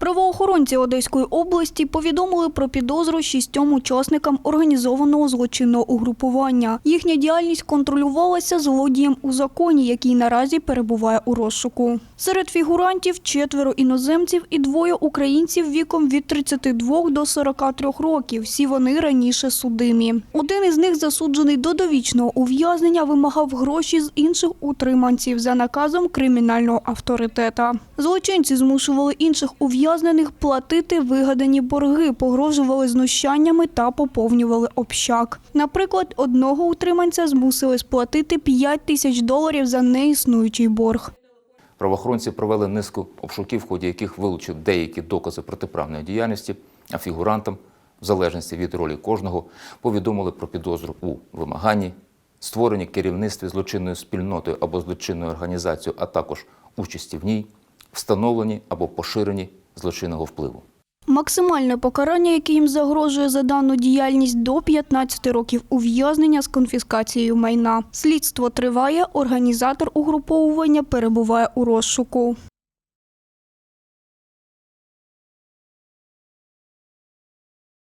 Правоохоронці Одеської області повідомили про підозру шістьом учасникам організованого злочинного угрупування. Їхня діяльність контролювалася злодієм у законі, який наразі перебуває у розшуку. Серед фігурантів четверо іноземців і двоє українців віком від 32 до 43 років. Всі вони раніше судимі. Один із них засуджений до довічного ув'язнення вимагав гроші з інших утриманців за наказом кримінального авторитета. Злочинці змушували інших ув'язнених платити вигадані борги, погрожували знущаннями та поповнювали общак. Наприклад, одного утриманця змусили сплатити 5 тисяч доларів за неіснуючий борг. Правоохоронці провели низку обшуків, в ході яких вилучили деякі докази протиправної діяльності, а фігурантам, в залежності від ролі кожного, повідомили про підозру у вимаганні, створенні керівництві злочинною спільнотою або злочинною організацією, а також участі в ній, встановленні або поширенні злочинного впливу. Максимальне покарання, яке їм загрожує за дану діяльність, до 15 років ув'язнення з конфіскацією майна. Слідство триває, організатор угруповування перебуває у розшуку.